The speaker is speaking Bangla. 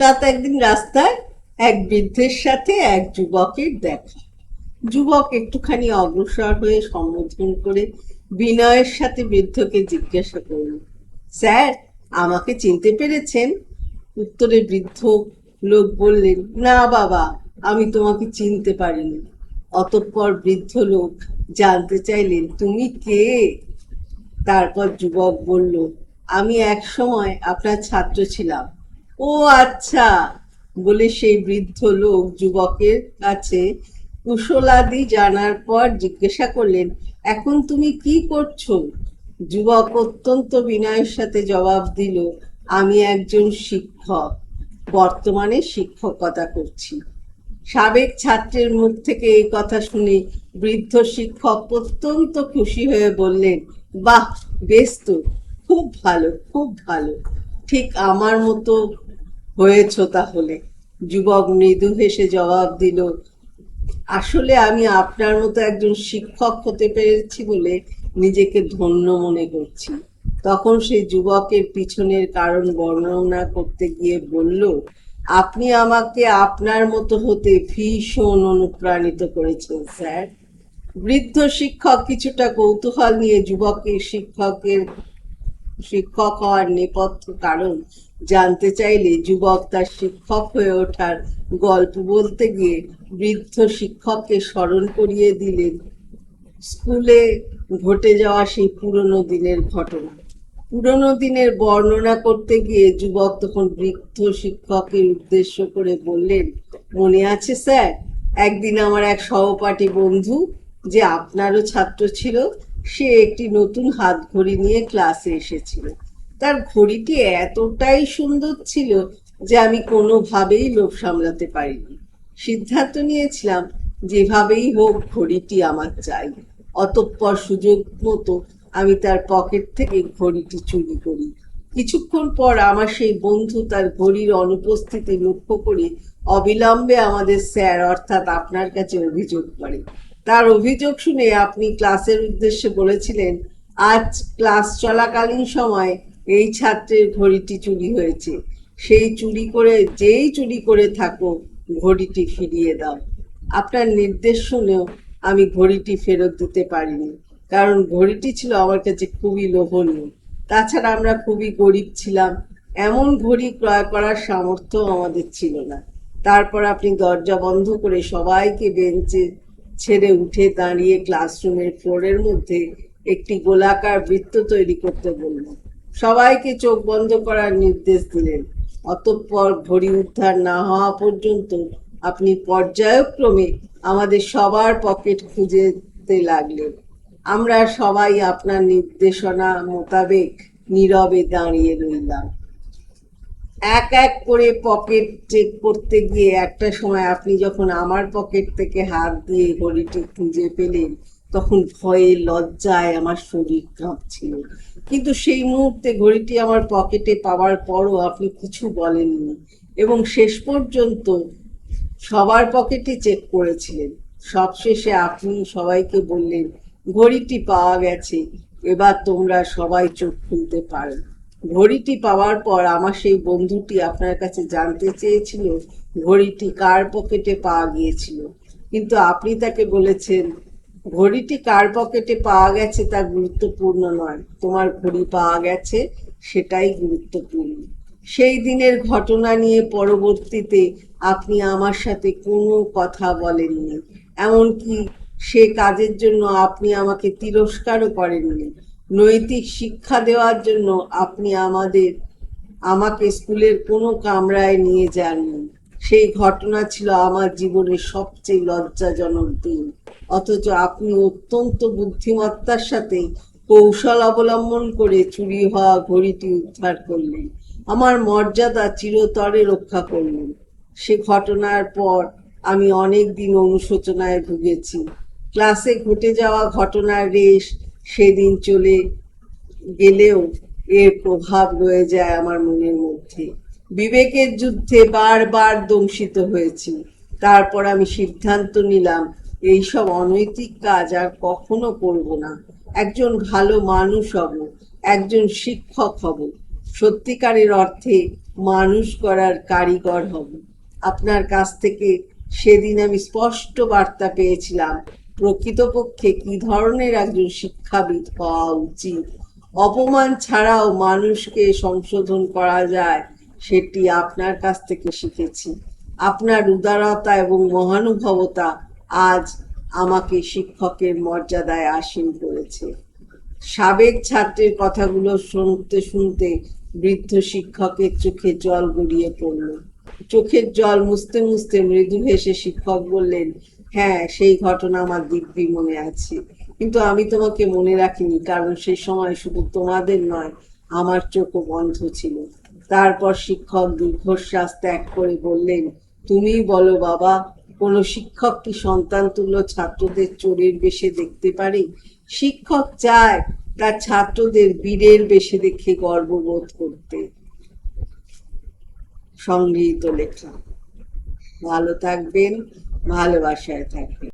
হঠাৎ একদিন রাস্তায় এক বৃদ্ধের সাথে এক যুবকের দেখা। যুবক একটুখানি অগ্রসর হয়ে সম্বোধন করে বিনয়ের সাথে বৃদ্ধকে জিজ্ঞাসা করল, স্যার, আমাকে চিনতে পেরেছেন? উত্তরে বৃদ্ধ লোক বললেন, না বাবা, আমি তোমাকে চিনতে পারিনি। অতঃপর বৃদ্ধ লোক জানতে চাইলেন, তুমি কে? তারপর যুবক বলল, আমি এক সময় আপনার ছাত্র ছিলাম। ও আচ্ছা। বলে সেই বৃদ্ধ লোক যুবকের কাছে কুশলাদি জানার পর জিজ্ঞাসা করলেন, এখন তুমি কি করছ? যুবক অত্যন্ত বিনয়ের সাথে জবাব দিল, আমি একজন শিক্ষক। বর্তমানে শিক্ষকতা করছি। সাবেক ছাত্রের মুখ থেকে এই কথা শুনে বৃদ্ধ শিক্ষক অত্যন্ত খুশি হয়ে বললেন, বাহ, বেশ তো। খুব ভালো খুব ভালো। ঠিক আমার মতো হয়েছ তাহলে? যুবক মৃদু হেসে জবাব দিল, আসলে আমি আপনার মতো একজন শিক্ষক হতে পেরেছি বলে নিজেকে ধন্য মনে করছি। তখন সেই যুবকের পিছনের কারণ বর্ণনা করতে গিয়ে বলল, আপনি আমাকে আপনার মতো হতে ভীষণ অনুপ্রাণিত করেছেন, স্যার। বৃদ্ধ শিক্ষক কিছুটা কৌতূহল নিয়ে যুবকের শিক্ষকের শিক্ষক হওয়ার নেপথ্য কারণ জানতে চাইলে যুবক তার শিক্ষক হয়ে ওঠার গল্প বলতে গিয়ে বৃদ্ধ শিক্ষককে স্মরণ করিয়ে দিলেন। স্কুলে ঘটে যাওয়া সেই পুরনো দিনের ঘটনা। পুরনো দিনের বর্ণনা করতে গিয়ে যুবক তখন বৃদ্ধ শিক্ষকের উদ্দেশ্য করে বললেন, মনে আছে স্যার, একদিন আমার এক সহপাঠী বন্ধু যে আপনারও ছাত্র ছিল, সে একটি নতুন হাত ঘড়ি নিয়ে ক্লাসে এসেছিল। তার ঘড়িটি এতটাই সুন্দর ছিল যে আমি কোনোভাবেই লোভ সামলাতে পারিনি। সিদ্ধান্ত নিয়েছিলাম, যেভাবেই হোক ঘড়িটি আমার চাই। অতঃপর সুযোগ মতো আমি তার পকেট থেকে ঘড়িটি চুরি করি। কিছুক্ষণ পর আমার সেই বন্ধু তার ঘড়ির অনুপস্থিতি লক্ষ্য করে অবিলম্বে আমাদের স্যার, অর্থাৎ আপনার কাছে অভিযোগ করে। তার অভিযোগ শুনে আপনি ক্লাসের উদ্দেশ্যে বলেছিলেন, আজ ক্লাস চলাকালীন সময় এই ছাত্রের ঘড়িটি চুরি হয়েছে। সেই চুরি করে, যেই চুরি করে থাকো ঘড়িটি ফিরিয়ে দাও। আপনার নির্দেশ শুনেও আমি ঘড়িটি ফেরত দিতে পারিনি, কারণ ঘড়িটি ছিল আমার কাছে খুবই লোভনীয়। তাছাড়া আমরা খুবই গরিব ছিলাম। এমন ঘড়ি ক্রয় করার সামর্থ্য আমাদের ছিল না। তারপর আপনি দরজা বন্ধ করে সবাইকে বেঞ্চে ছেড়ে উঠে দাঁড়িয়ে ক্লাসরুমের ফ্লোরের মধ্যে একটি গোলাকার বৃত্ত তৈরি করতে বললেন। সবাইকে চোখ বন্ধ করার নির্দেশ দিলেন। অতঃপর ঘড়ি উদ্ধার না হওয়া পর্যন্ত আপনি পর্যায়ক্রমে আমাদের সবার পকেট খুঁজেতে লাগলেন। আমরা সবাই আপনার নির্দেশনা মোতাবেক নীরবে দাঁড়িয়ে রইলাম। এক এক করে পকেট চেক করতে গিয়ে একটা সময় আপনি যখন আমার পকেট থেকে হাত দিয়ে ঘড়িটি খুঁজে পেলেন তখন ভয়ে, লজ্জায় আমার শরীর কাঁপছিল। কিন্তু সেই মুহূর্তে ঘড়িটি আমার পকেটে পাওয়ার পরও আপনি কিছু বলেননি এবং শেষ পর্যন্ত সবার পকেটে চেক করেছিলেন। সবশেষে আপনি সবাইকে বললেন, ঘড়িটি পাওয়া গেছে, এবার তোমরা সবাই চোখ খুলতে পারো। ঘড়িটি পাওয়ার পর আমার সেই বন্ধুটি আপনার কাছে জানতে চেয়েছিল, ঘড়িটি কার পকেটে পাওয়া গিয়েছিল? কিন্তু আপনি তাকে বলেছেন ঘড়িটি কার পকেটে পাওয়া গেছে তা গুরুত্বপূর্ণ নয়। তোমার ঘড়ি পাওয়া গেছে, সেটাই গুরুত্বপূর্ণ। সেই দিনের ঘটনা নিয়ে পরবর্তীতে আপনি আমার সাথে কোনো কথা বলেননি। এমনকি সে কাজের জন্য আপনি আমাকে তিরস্কারও করেননি। নৈতিক শিক্ষা দেওয়ার জন্য আপনি আমাদের, আমাকে স্কুলের কোনো কামরায় নিয়ে যাননি। সেই ঘটনা ছিল আমার জীবনের সবচেয়ে লজ্জাজনক দিন। অথচ আপনি অত্যন্ত বুদ্ধিমত্তার সাথে কৌশল অবলম্বন করে চুরি হওয়া ঘড়িটি উদ্ধার করলেন। আমার মর্যাদা চিরতরে রক্ষা করলেন। সে ঘটনার পর আমি অনেক দিন অনুশোচনায় ভুগেছি। ক্লাসে ঘটে যাওয়া ঘটনার রেশ সেদিন চলে গেলেও এর প্রভাব রয়ে যায় আমার মনের মধ্যে। বিবেকের যুদ্ধে বারবার দংশিত হয়েছি। তারপর আমি সিদ্ধান্ত নিলাম, এইসব অনৈতিক কাজ আর কখনো করব না। একজন ভালো মানুষ হব, একজন শিক্ষক হব। সত্যিকারের অর্থে মানুষ করার কারিগর হব। আপনার কাছ থেকে সেদিন আমি স্পষ্ট বার্তা পেয়েছিলাম, প্রকৃতপক্ষে কি ধরনের একজন শিক্ষাবিদ হওয়া উচিত? অপমান ছাড়াও মানুষকে সংশোধন করা যায় সেটি আপনার কাছ থেকে শিখেছি। আপনার উদারতা এবং মহানুভবতা আজ আমাকে শিক্ষকের মর্যাদায় আসীন করেছে। সাবেক ছাত্রের কথাগুলো শুনতে শুনতে বৃদ্ধ শিক্ষকের চোখে জল গড়িয়ে পড়ল। চোখের জল মুছতে মুছতে মৃদু হেসে শিক্ষক বললেন হ্যাঁ সেই ঘটনা আমার দিব্যি মনে আছে। কিন্তু আমি তোমাকে মনে রাখিনি, কারণ সেই সময় শুধু তোমাদের নয়, আমার চোখও বন্ধ ছিল। তারপর শিক্ষক দীর্ঘশ্বাস ত্যাগ করে বললেন তুমি বলো বাবা, কোনো শিক্ষক কি সন্তান তুল্য ছাত্রদের চোরের বেশে দেখতে পারে? শিক্ষক চায় তার ছাত্রদের বীরের বেশে দেখে গর্ববোধ করতে। সংগৃহীত লেখা। ভালো থাকবেন, ভালোবাসায় থাকবেন।